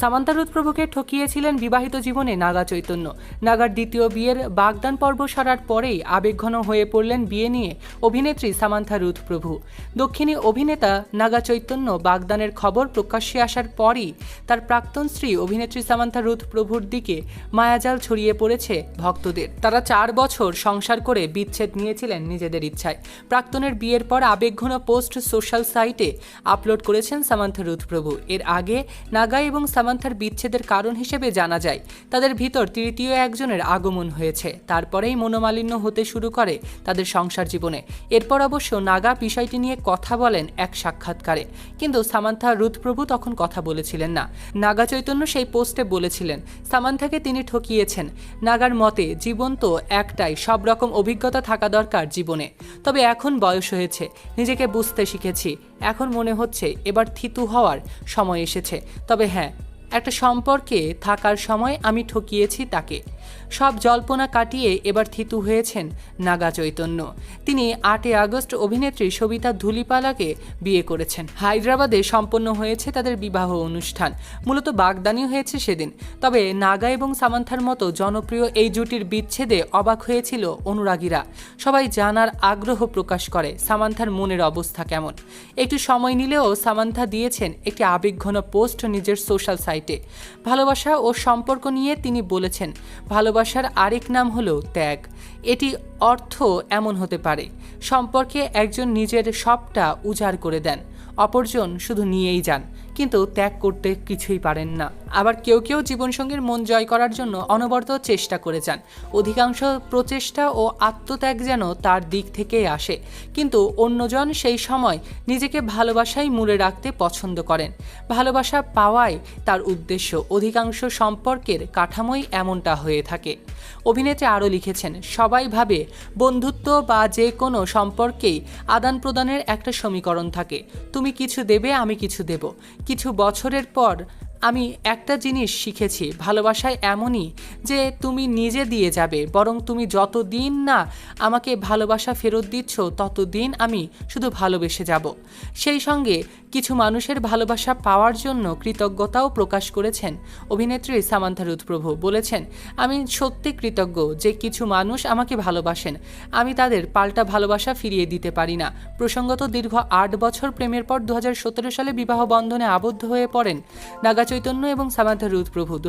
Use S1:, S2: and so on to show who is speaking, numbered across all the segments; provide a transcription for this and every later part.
S1: সামান্তা রুৎপ্রভুকে ঠকিয়েছিলেন বিবাহিত জীবনে নাগা চৈতন্য। নাগার দ্বিতীয় বিয়ের বাগদান পর্ব সরার পরেই আবেগঘন হয়ে পড়লেন বিয়ে নিয়ে অভিনেত্রী সামান্থা রুথপ্রভু দক্ষিণী অভিনেতা নাগা চৈতন্য বাগদানের খবর প্রকাশ্যে আসার পরই তার প্রাক্তন স্ত্রী অভিনেত্রী সামান্থা রুথপ্রভুর দিকে মায়াজাল ছড়িয়ে পড়েছে ভক্তদের। তারা চার বছর সংসার করে বিচ্ছেদ নিয়েছিলেন নিজেদের ইচ্ছায়। প্রাক্তনের বিয়ের পর আবেগঘন পোস্ট সোশ্যাল সাইটে আপলোড করেছেন সামান্থা রুথপ্রভু এর আগে নাগা এবং সামান্থার বিচ্ছেদের কারণ হিসেবে জানা যায়। তাদের ভিতর তৃতীয় একজনের আগমন হয়েছে। তারপরেই মনোমালিন্য হতে শুরু করে তাদের সংসার জীবনে। এরপর অবশ্য নাগা বিষয়টি নিয়ে কথা বলেন এক সাক্ষাৎকারে। কিন্তু সামান্থা রুথপ্রভু তখন কথা বলেছিলেন না। নাগা চৈতন্য সেই পোস্টে বলেছিলেন, সামান্থাকে তিনি ঠকিয়েছেন। নাগার মতে জীবন তো একটাই, সব রকম অভিজ্ঞতা থাকা দরকার জীবনে। তবে এখন বয়স হয়েছে, নিজেকে বুঝতে শিখেছি। এখন মনে হচ্ছে এবার থিতু হওয়ার সময় এসেছে। তবে হ্যাঁ একটা সম্পর্কে থাকার সময় আমি ঠকিয়েছি তাকে। সব জল্পনা কাটিয়ে এবার থিতু হয়েছেন নাগা চৈতন্য। তিনি আটই আগস্ট অভিনেত্রী সবিতা ধুলিপালাকে বিয়ে করেছেন। হায়দ্রাবাদে সম্পন্ন হয়েছে তাদের বিবাহ অনুষ্ঠান। মূলত বাগদানি হয়েছে সেদিন। তবে নাগা এবং সামান্থার মতো জনপ্রিয় এই জুটির বিচ্ছেদে অবাক হয়েছিল অনুরাগীরা। সবাই জানার আগ্রহ প্রকাশ করে সামান্থার মনের অবস্থা কেমন। একটু সময় নিলেও সামান্থা দিয়েছেন একটি আবেগঘন পোস্ট নিজের সোশ্যাল সাইটে। ভালোবাসা ও সম্পর্ক নিয়ে তিনি বলেছেন ভালোবাসার আরেক নাম হলো ত্যাগ। এটি অর্থ এমন হতে পারে, সম্পর্কে একজন নিজের সবটা উজাড় করে দেন, অপরজন শুধু নিয়েই যান। কিন্তু ত্যাগ করতে কিছুই পারেন না। আবার কেউ কেউ জীবনসঙ্গীর মন জয় করার জন্য অনবরত চেষ্টা করে যান। অধিকাংশ প্রচেষ্টা ও আত্মত্যাগ যেন তার দিক থেকেই আসে। কিন্তু অন্যজন সেই সময় নিজেকে ভালোবাসাই মূলে রাখতে পছন্দ করেন। ভালোবাসা পাওয়াই তার উদ্দেশ্য। অধিকাংশ সম্পর্কের কাঠামোই এমনটা হয়ে থাকে। অভিনেত্রী আরও লিখেছেন, সবাই ভাবে বন্ধুত্ব বা যে কোনো সম্পর্কেই আদান প্রদানের একটা সমীকরণ থাকে। তুমি কিছু দেবে, আমি কিছু দেব। কিছু বছরের পর আমি একটা জিনিস শিখেছি ভালোবাসায় এমনই যে তুমি নিজে দিয়ে যাবে, বরং তুমি যতদিন না আমাকে ভালোবাসা ফেরত দিচ্ছ, ততদিন আমি শুধু ভালোবেসে যাব। সেই সঙ্গে কিছু মানুষের ভালোবাসা পাওয়ার জন্য কৃতজ্ঞতাও প্রকাশ করেছেন। অভিনেত্রী সামান্থা রুথপ্রভু বলেছেন, আমি সত্যি কৃতজ্ঞ যে কিছু মানুষ আমাকে ভালোবাসেন। আমি তাদের পাল্টা ভালোবাসা ফিরিয়ে দিতে পারি না। প্রসঙ্গত দীর্ঘ আট বছর প্রেমের পর দু হাজার সতেরো সালে বিবাহ বন্ধনে আবদ্ধ হয়ে পড়েন নাগা চৈতন্য এবং সামান্থা রুথপ্রভু দু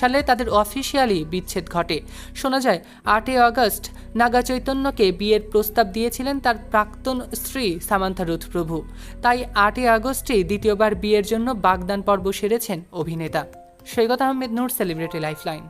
S1: সালে তাদের অফিসিয়ালি বিচ্ছেদ ঘটে। শোনা যায়, আটই আগস্ট নাগা চৈতন্যকে বিয়ের প্রস্তাব দিয়েছিলেন তার প্রাক্তন স্ত্রী সামান্থা রুথপ্রভু তাই আটই আগস্টেই দ্বিতীয়বার বিয়ের জন্য বাগদান পর্ব সেরেছেন অভিনেতা। Saikat Ahmed Noor celebrity lifeline